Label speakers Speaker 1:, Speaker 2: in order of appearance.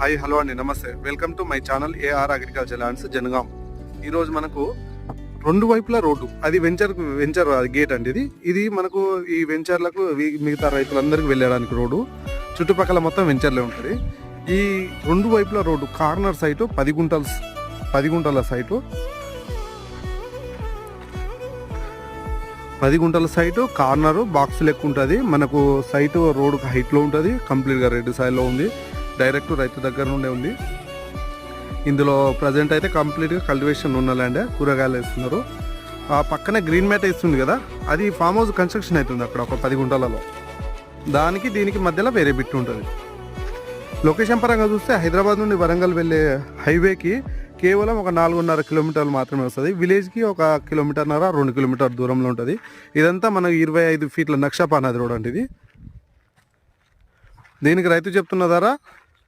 Speaker 1: Hi hello అండి నమస్తే. Welcome to my channel AR agriculture lands Jangaon. ఈరోజు మనకు రెండు వైపులా రోడ్డు. అది వెంచర్ వెంచర్ గేట్ అండి ఇది. ఇది మనకు ఈ వెంచర్లకు మిగతా రైతులందరికీ వెళ్ళడానికి రోడ్డు. చుట్టుపక్కల మొత్తం వెంచర్లే ఉంటుంది. ఈ రెండు వైపులా రోడ్డు కార్నర్ సైటు పది గుంటల పది గుంటల సైటు. పది గుంటల సైటు కార్నరు బాక్స్ లెక్క ఉంటుంది మనకు సైటు రోడ్ హైట్లో ఉంటుంది. కంప్లీట్గా రెడ్ సైడ్లో ఉంది. డైరెక్ట్ రైతు దగ్గర నుండే ఉంది. ఇందులో ప్రజెంట్ అయితే కంప్లీట్గా కల్టివేషన్ ఉన్న ల్యాండ్ కూరగాయలు వేస్తున్నారు. ఆ పక్కనే గ్రీన్ మ్యాట్ వేస్తుంది కదా అది ఫామ్ హౌస్ కన్స్ట్రక్షన్ అవుతుంది అక్కడ ఒక పది గుంటలలో. దానికి దీనికి మధ్యలో వేరే బిట్ ఉంటుంది. లొకేషన్ పరంగా చూస్తే హైదరాబాద్ నుండి వరంగల్ వెళ్ళే హైవేకి కేవలం ఒక నాలుగున్నర కిలోమీటర్లు మాత్రమే వస్తుంది. విలేజ్కి ఒక కిలోమీటర్న్నర రెండు కిలోమీటర్ దూరంలో ఉంటుంది. ఇదంతా మనకు ఇరవై ఐదు ఫీట్ల నక్షపా నది రోడ్ అంటే ఇది. దీనికి రైతు చెప్తున్న ధర